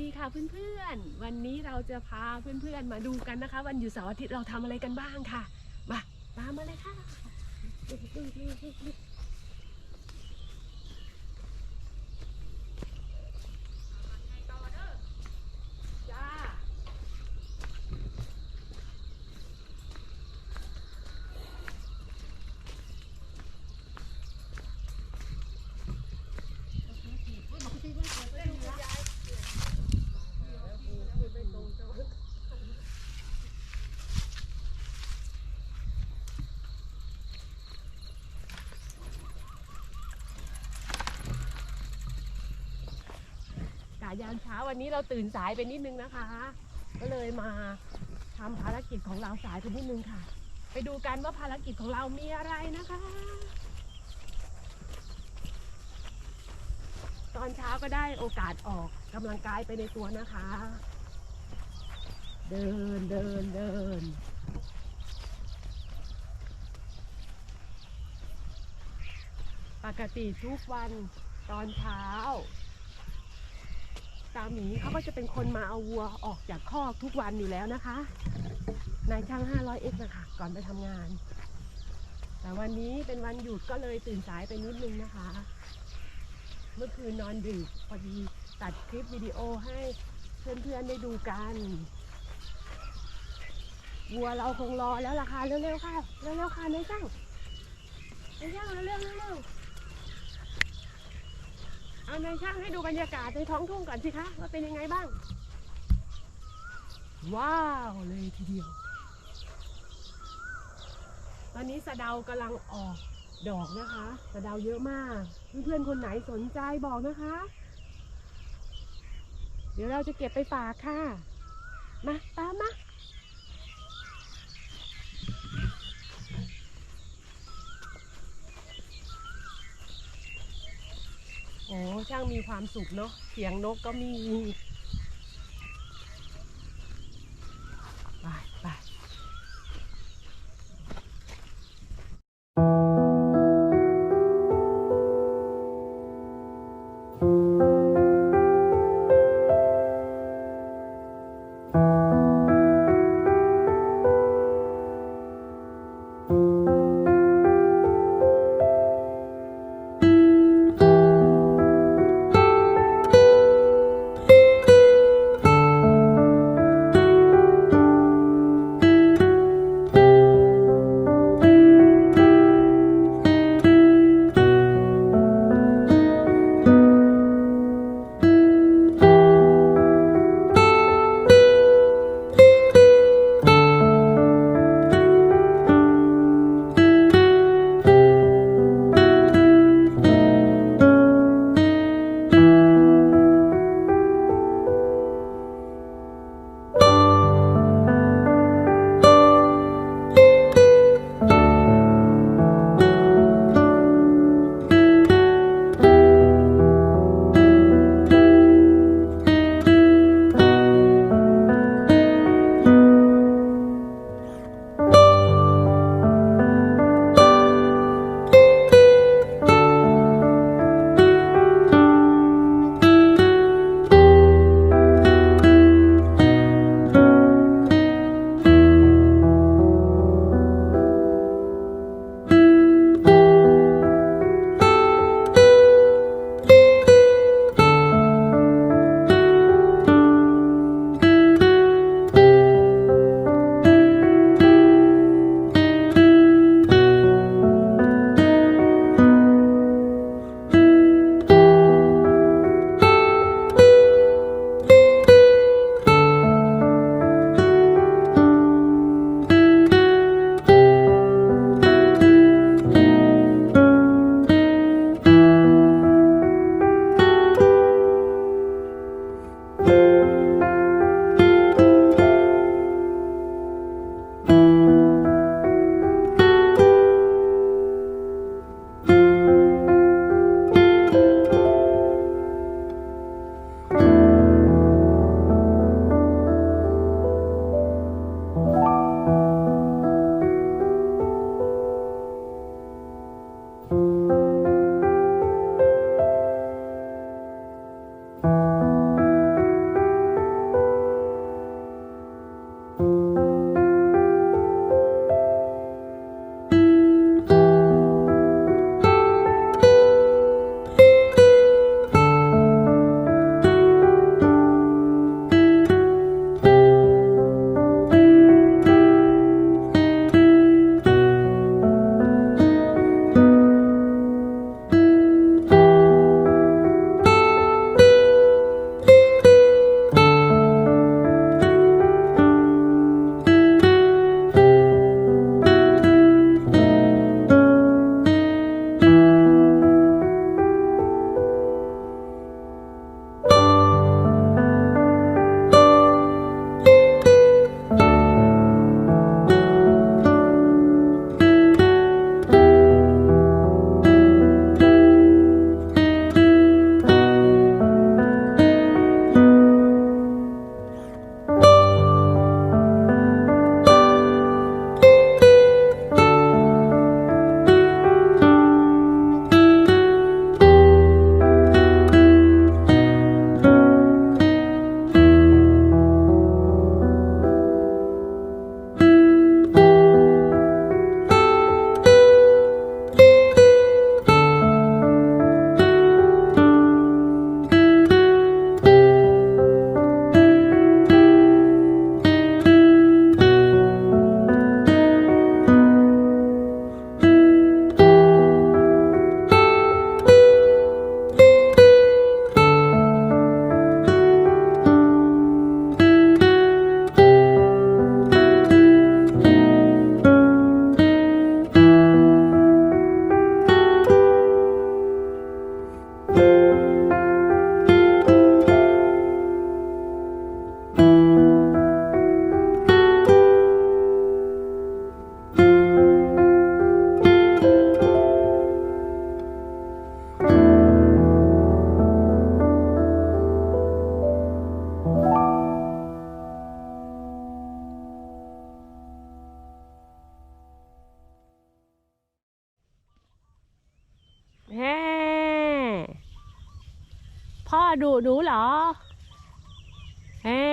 ดีค่ะเพื่อนๆ วันนี้เราจะพาเพื่อนๆมาดูกันนะคะ วันอยู่เสาร์อาทิตย์เราทำอะไรกันบ้างค่ะ มาตามมาเลยค่ะจ้า กายามเช้าวันนี้เราตื่นสายไปนิดนึงนะคะ ก็เลยมาทำภารกิจของเราสายไปนิดนึงค่ะ ไปดูกันว่าภารกิจของเรามีอะไรนะคะ ตอนเช้าก็ได้โอกาสออกกำลังกายไปในตัวนะคะ เดินเดินเดินปกติทุกวันตอนเช้า ตาหมีเขาก็จะเป็นคนมาเอาวัวออกจากคอกทุกวันอยู่แล้วนะคะ นายช่าง 500x นะคะ ก่อนไปทำงาน แต่วันนี้เป็นวันหยุดก็เลยตื่นสายไปนิดนึงนะคะ เมื่อคืนนอนดึกพอดีตัดคลิปวิดีโอให้เพื่อนๆได้ดูกันวัวเราคงรอแล้วล่ะค่ะเร็วๆค่ะเร็วๆค่ะนายช่างนายช่างเร็วๆเร็วๆ เอานายช่างให้ดูบรรยากาศในท้องทุ่งก่อนสิคะว่าเป็นยังไงบ้าง ว้าวเลยทีเดียว ตอนนี้สะเดากำลังออกดอกนะคะสะเดาเยอะมาก เพื่อนๆคนไหนสนใจบอกนะคะ เดี๋ยวเราจะเก็บไปฝากค่ะ มาตามมา ช่างมีความสุขเนาะเสียงนกก็มี ดุหนูเหรอแฮ่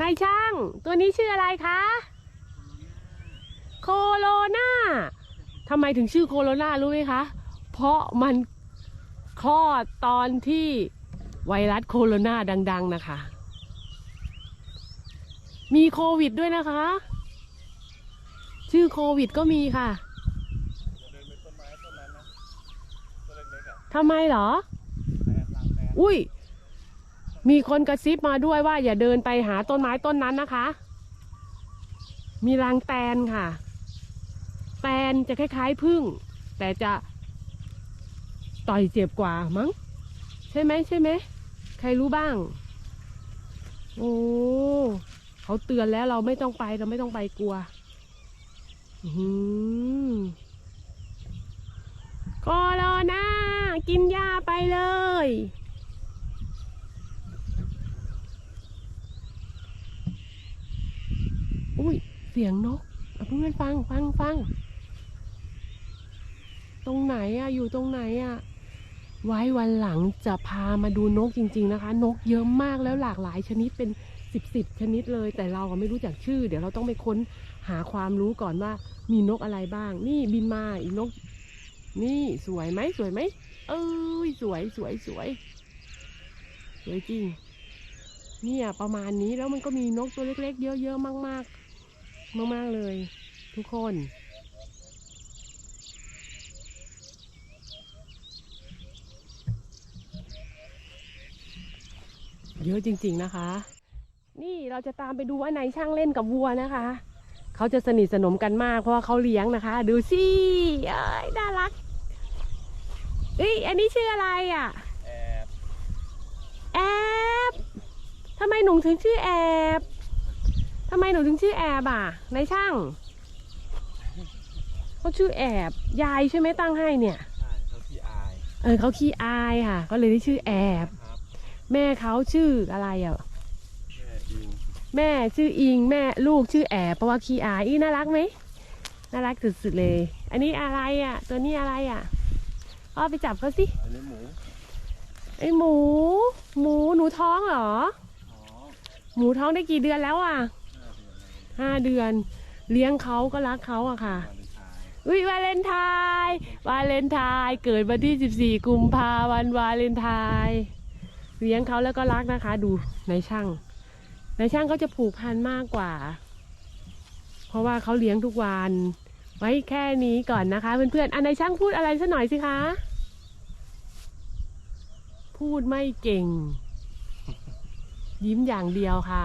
นายช่าง ตัวนี้ชื่ออะไรคะ โคโรนาทำไมถึงชื่อโคโรนารู้ไหมคะ เพราะมันคลอดตอนที่ไวรัสโคโรนาดัง ๆนะคะ มีโควิดด้วยนะคะ ชื่อโควิดก็มีค่ะทำไมเหรอ อุ้ย มีคนกระซิบมาด้วยว่า อย่าเดินไปหาต้นไม้ต้นนั้นนะคะ มีรังแตนค่ะ แตนจะคล้ายๆพึ่ง แต่จะต่อยเจ็บกว่ามั้ง ใช่ไหมใช่ไหมใครรู้บ้าง โอ้เขาเตือนแล้วเราไม่ต้องไปเราไม่ต้องไปกลัวอือหือโคโรนากินยาไปเลย อุ้ย เสียงนกเพื่อนฟังฟังฟัง ตรงไหนอะอยู่ตรงไหนอะไว้วันหลังจะพามาดูนกจริง ๆนะคะ นกเยอะมากแล้วหลากหลายชนิดเป็นสิบสิบชนิดเลย แต่เราไม่รู้จักชื่อ เดี๋ยวเราต้องไปค้นหาความรู้ก่อนว่า มีนกอะไรบ้าง นี่บินมาอีกนก นี่สวยไหมสวยไหมเอ้ยสวยสวยสวยสวยจริงเนี่ยประมาณนี้แล้วมันก็มีนกตัวเล็ก ๆ เยอะๆมาก ๆ มาก ๆ เลยทุกคน เยอะจริง ๆ นะคะ นี่เราจะตามไปดูว่านายช่างเล่นกับวัวนะคะ เขาจะสนิทสนมกันมากเพราะว่าเขาเลี้ยงนะคะ ดูสิเอ้ยน่ารักเอ้ยอันนี้ชื่ออะไรอะ แอบแอบทำไมหนูถึงชื่อแอบ ทำไมหนูถึงชื่อแอบอะนายช่างเขาชื่อแอบยายใช่ไหมตั้งให้เนี่ย ใช่เขาที่อายเออเขาขี้อายค่ะ ก็เลยได้ชื่อแอบ ครับแม่เขาชื่ออะไรอะ แม่อิงแม่ชื่ออิงแม่ลูกชื่อแอบเพราะว่าขี้อายอีน่ารักไหมน่ารักสุดๆเลย อันนี้อะไรอะ ตัวนี้อะไรอะเอาไปจับเขาสิอันนี้หมูไอหมู หมูหนูท้องเหรอ อ๋อ หมูท้องได้กี่เดือนแล้วอะ ห้าเดือนอะไรห้าเดือน เลี้ยงเขาก็รักเขาอะค่ะวาเลนไทน์อุ้ยวาเลนไทน์วาเลนไทน์เกิดวันที่ 14 กุมภาพันธ์วาเลนไทน์เลี้ยงเขาแล้วก็รักนะคะ ดูในช่างในช่างเขาจะผูกพันมากกว่า เพราะว่าเขาเลี้ยงทุกวัน ไว้แค่นี้ก่อนนะคะ เพื่อนๆอันในช่างพูดอะไรสักหน่อยสิคะ พูดไม่เก่ง ยิ้มอย่างเดียวค่ะ